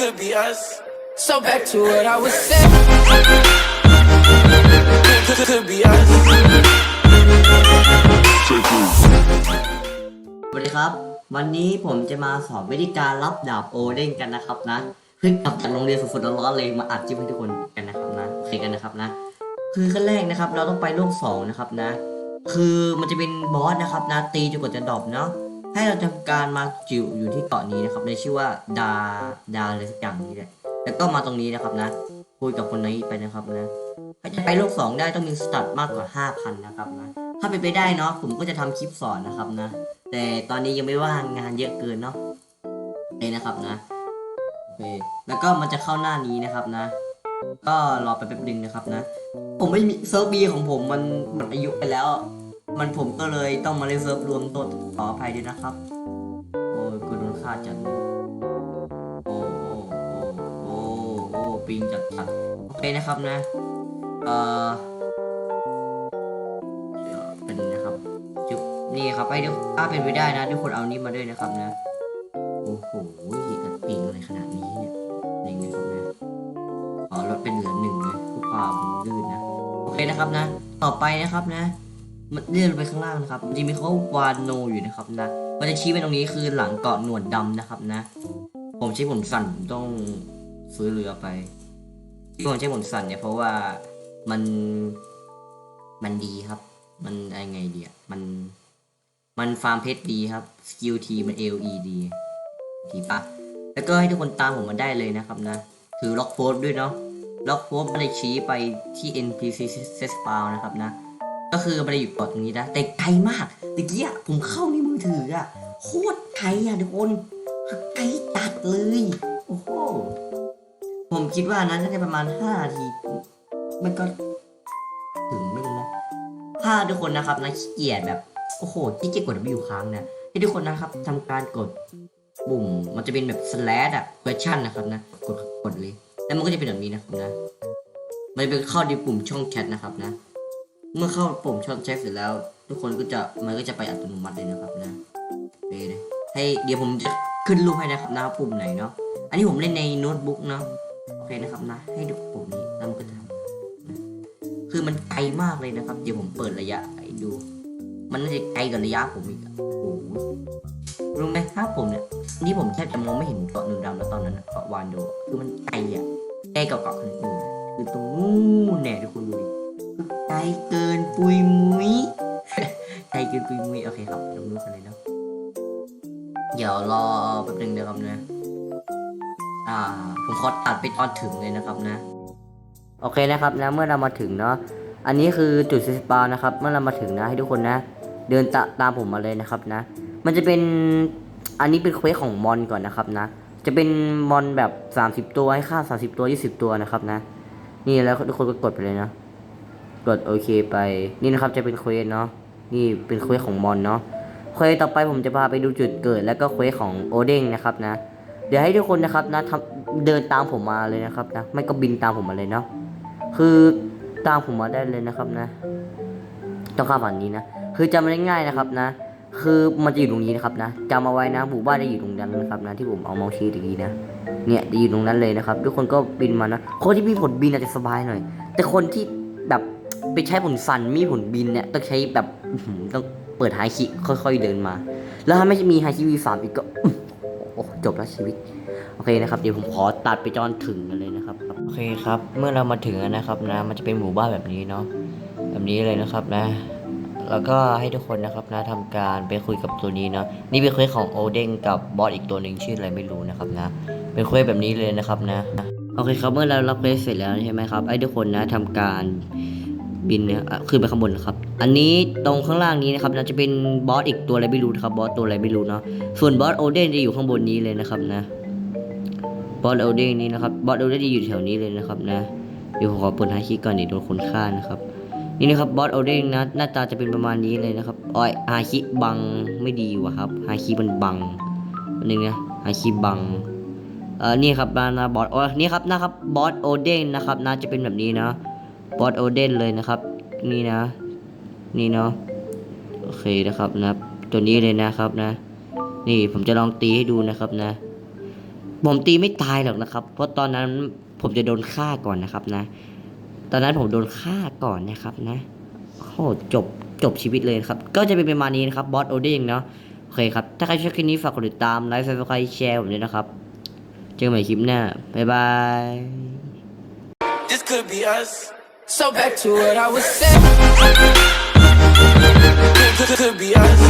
could be us. So back to what I was saying. Could, could be us. สวัสดีครับ วันนี้ผมจะมาสอนวิธีการรับดาบโอเด้งกันนะครับนะเพิ่งกลับจากโรงเรียนสดๆร้อนๆเลยมาอัดคลิปให้ทุกคนกันนะครับนะโอเคกันนะครับนะ คือขั้นแรกนะครับ เราต้องไปโลกสองนะครับนะ คือมันจะเป็นบอสนะครับนะตีจนกว่าจะดรอปเนาะ ให้เราทำการมาจิ๋วอยู่ที่เกาะนี้นะครับในชื่อว่าดาดาอะไรสักอย่างนี้แหละแล้วก็มาตรงนี้นะครับนะคุยกับคนนี้ไปนะครับนะถ้าจะไปโลกสองได้ต้องมีสตัดมากกว่า 5,000 นะครับนะถ้าเป็นไปได้เนาะผมก็จะทำคลิปสอนนะครับนะ แต่ตอนนี้ยังไม่ว่างงานเยอะเกินเนาะเลยนะครับนะโอเคแล้วก็มันจะเข้าหน้านี้นะครับนะ ก็รอไปแป๊บนึงนะครับนะ ผมไม่มีเซิร์ฟบีของผมมันหมดอายุไปแล้ว มันผมก็เลยต้องมาเล่นเซิร์ฟรวมตัวขออภัยด้วยนะครับ โอ้ยกูโดนฆ่าจัดเลยโอ้โอ้โอ้โอ้โอ้ปิงจัดจัดโอเคนะครับนะ เอ่อเดี๋ยวเป็นนะครับจุบนี่ครับให้ดูถ้าเป็นไปได้นะทุกคนเอานี้มาด้วยนะครับนะ โอ้โหกัดปิงอะไรขนาดนี้เนี่ยนี่นะครับนะขอลดเป็นเหลือหนึ่งเลยเพื่อความลื่นนะ โอเคนะครับนะ ต่อไปนะครับนะ มันเลื่อนไปข้างล่างนะครับมันจะมีเขาวานโนอยู่นะครับนะมันจะชี้ไปตรงนี้คือหลังเกาะหนวดดำนะครับนะ ผมใช้ผมสั่นผมต้องซื้อเรือไปที่ผมใช้ผมสั่นเนี่ยเพราะว่ามันมันดีครับ มันอะไรไงดีอะมัน มันฟาร์มเพชรดีครับสกิลทีมัน LE ดีดีปะแล้วก็ให้ทุกคนตามผมมาได้เลยนะครับนะ ถือล็อกโฟสด้วยเนาะล็อกโฟสมันเลยชี้ไปที่ NPC set spawn นะครับนะ ก็คือมันจะอยู่เกาะตรงนี้นะแต่ไกลมากตะกี้อะผมเข้าในมือถืออะโคตรไกลอะทุกคนไกลตัดเลยโอ้โหผมคิดว่านั้นน่าจะประมาณ5นาทีมันก็ถึงไม่รู้นะถ้าทุกคนนะครับนะขี้เกียจแบบโอ้โหขี้เกียจกด W ค้างนะให้ทุกคนนะครับทำการกดปุ่มมันจะเป็นแบบ slash อะ question นะครับนะกดกดเลย แล้วมันก็จะเป็นแบบนี้นะครับนะมันจะเป็นเข้าในปุ่มช่องแชทนะครับนะ เมื่อเข้าปุ่มช่องแชทเสร็จแล้ว ทุกคนก็จะมันก็จะไปอัตโนมัติเลยนะครับนะไปเลยให้เดี๋ยวผมจะขึ้นรูปให้นะครับนะปุ่มไหนเนาะอันนี้ผมเล่นในโน้ตบุ๊กเนาะโอเคนะครับนะ ให้ดูปุ่มนี้แล้วมันก็จะทำคือมันไกลมากเลยนะครับ เดี๋ยวผมเปิดระยะให้ดู มันน่าจะไกลกับระยะผมอีกโอ้โหรู้ไหมถ้าผมเนี่ยนี่ผมแทบจะมองไม่เห็นเกาะนึ่งดำแล้วตอนนั้นเกาะวานโดคือมันไกลอะไกลกับเกาะคนอื่นคือตรงนู้นแน่ทุกคนดูดิ ไกลเกินปุยมุ้ยไกลเกินปุยมุ้ยโอเคครับลองดูกันเลยเนาะเดี๋ยวรอแป๊บนึงนะครับนะอ่าผมขอตัดไปตอนถึงเลยนะครับนะ โอเคนะครับนะเมื่อเรามาถึงเนาะอันนี้คือจุดสปานะครับ เมื่อเรามาถึงนะให้ทุกคนนะ เดินตตามผมมาเลยนะครับนะ มันจะเป็นอันนี้เป็นเควสของมอนก่อนนะครับนะ จะเป็นมอนแบบ 30 ตัวให้ค่า 30 ตัว 20 ตัวนะครับนะ นี่แล้วทุกคนก็กดไปเลยนะ กดโอเคไป นี่นะครับจะเป็นเควสเนาะนี่เป็นเควสของมอนเนาะเควสต่อไปผมจะพาไปดูจุดเกิด แล้วก็เควสของโอเด้งนะครับนะ เดี๋ยวให้ทุกคนนะครับนะทำเดินตามผมมาเลยนะครับนะไม่ก็บินตามผมมาเลยเนาะคือตามผมมาได้เลยนะครับนะ ต้องข้ามฝั่งนี้นะคือจำมันง่ายๆนะครับนะ คือมันจะอยู่ตรงนี้นะครับนะจำเอาไว้นะหมู่บ้านจะอยู่ตรงนั้นนะครับนะที่ผมเอาเมาส์ชี้ตะกี้นะเนี่ยจะอยู่ตรงนั้นเลยนะครับ ทุกคนก็บินมานะคนที่มีผลบินอาจจะสบายหน่อย แต่คนที่แบบ ไปใช้ผลสั่นมีผลบินเนี่ยต้องใช้แบบต้องเปิดไฮคิค่อย ๆเดินมา แล้วถ้าไม่มีไฮคิวีสามอีกก็โอ้จบแล้วชีวิต โอเคนะครับ เดี๋ยวผมขอตัดไปจอนถึงกันเลยนะครับ โอเคครับ เมื่อเรามาถึงนะครับนะ มันจะเป็นหมู่บ้านแบบนี้เนาะ แบบนี้เลยนะครับนะ แล้วก็ให้ทุกคนนะครับนะทำการไปคุยกับตัวนี้เนาะ นี่เป็นเควสของโอเด้งกับบอสอีกตัวหนึ่งชื่ออะไรไม่รู้นะครับนะ เป็นเควสแบบนี้เลยนะครับนะ โอเคครับ เมื่อเรารับเควสเสร็จแล้วใช่ไหมครับ ไอ้ทุกคนนะทำการ บินเนี่ยขึ้นไปข้างบนนะครับ อันนี้ตรงข้างล่างนี้นะครับนะจะเป็นบอสอีกตัวอะไรไม่รู้นะครับบอสตัวอะไรไม่รู้เนาะส่วนบอสโอเด้งจะอยู่ข้างบนนี้เลยนะครับนะบอสโอเด้งนี้นะครับบอสโอเด้งจะอยู่แถวนี้เลยนะครับนะเดี๋ยวผมขอเปิดไฮคิก่อนเดี๋ยวโดนคนฆ่านะครับนี่นะครับบอสโอเด้งนะหน้าตาจะเป็นประมาณนี้เลยนะครับอ้อยฮาคิบังไม่ดีว่ะครับฮาคิมันบังอันนึงนะฮาคิบังเอ่อนี่ครับมานะบอสโอนี่ครับนะครับบอสโอเด้งนะครับนะจะเป็นแบบนี้นะ บอสโอเด้งเลยนะครับ นี่นะ นี่เนาะโอเคนะครับนะตัวนี้เลยนะครับนะ นี่ผมจะลองตีให้ดูนะครับนะ ผมตีไม่ตายหรอกนะครับ เพราะตอนนั้นผมจะโดนฆ่าก่อนนะครับนะ ตอนนั้นผมโดนฆ่าก่อนนะครับนะโอ้โหจบจบชีวิตเลยครับ ก็จะเป็นประมาณนี้นะครับบอสโอเด้งเนาะโอเคครับ ถ้าใครชอบคลิปนี้ฝากกดติดตามไลค์แฟนใครแชร์ผมด้วยนะครับ เจอกันใหม่คลิปหน้า บ๊ายบาย This could be us. So back to what I was saying. Could, could, could be us.